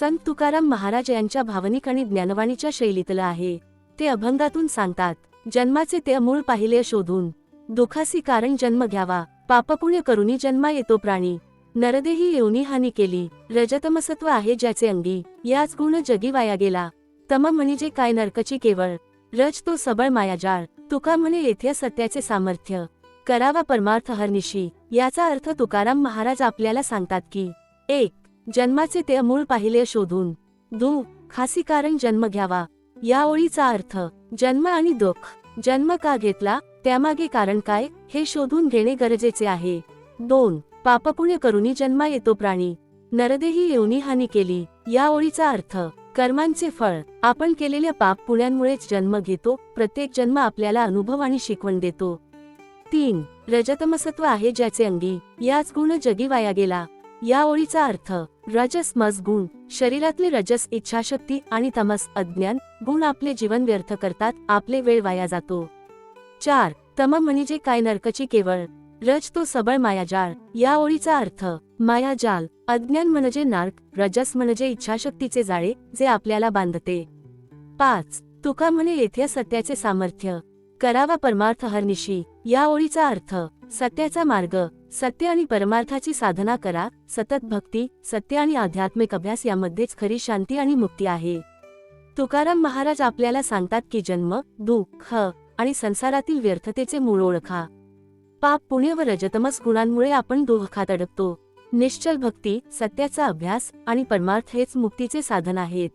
संत तुकाराम महाराज यांच्या भावनिक आणि ज्ञानवाणीच्या शैलीतलं आहे. ते अभंगातून सांगतात जन्माचे ते मूळ पाहिले शोधून. दुखासी कारण जन्म घ्यावा. पापपुण्य करुनी जन्मा येतो प्राणी. नरदेही येऊनी हानी केली. रजतमसत्व आहे ज्याचे अंगी. याच गुण जगी वाया गेला. तम म्हणजे काय नरकची केवळ. रज तो सबळ मायाजाळ तुका म्हणे येथे सत्याचे सामर्थ्य. करावा परमार्थ हरनिशी. याचा अर्थ तुकाराम महाराज आपल्याला सांगतात की एक जन्माचे ते मूळ पाहिले शोधून. दु खासी कारण जन्म घ्यावा. या ओळीचा अर्थ जन्म आणि दुःख. जन्म का घेतला त्यामागे कारण काय हे शोधून घेणे गरजेचे आहे. दोन पापपुण्य करुनी जन्मा येतो प्राणी. नरदेही येऊनी हानी केली. या ओळीचा अर्थ कर्मांचे फळ. आपण केलेल्या पाप पुण्यांमुळेच जन्म घेतो प्रत्येक जन्म आपल्याला अनुभव आणि शिकवण देतो. तीन रजतमसत्व आहे ज्याचे अंगी. याच गुण जगी वाया गेला. या ओळीचा अर्थ रजस मज गुण. शरीरातले रजस इच्छाशक्ती आणि तमस अज्ञान गुण आपले जीवन व्यर्थ करतात आपले वेळ वाया जातो. चार तम म्हणजे काय नरकची केवळ. रज तो सबळ मायाजाळ या ओळीचा अर्थ मायाजाल अज्ञान म्हणजे नार्क रजस म्हणजे इच्छाशक्तीचे जाळे जे आपल्याला बांधते. पाच तुका म्हणे येथे सत्याचे सामर्थ्य. करावा परमार्थ हरनिशी. या ओळीचा अर्थ सत्याचा मार्ग. सत्य आणि परमार्थाची साधना करा. सतत भक्ती सत्य आणि आध्यात्मिक अभ्यास यामध्येच खरी शांती आणि मुक्ती आहे. तुकाराम महाराज आपल्याला सांगतात की जन्म दुःख आणि संसारातील व्यर्थतेचे मूळ ओळखा. पाप पुण्य व रजतमस गुणांमुळे आपण दुःखात अडकतो. निश्चल भक्ती सत्याचा अभ्यास आणि परमार्थ हेच मुक्तीचे साधन आहेत.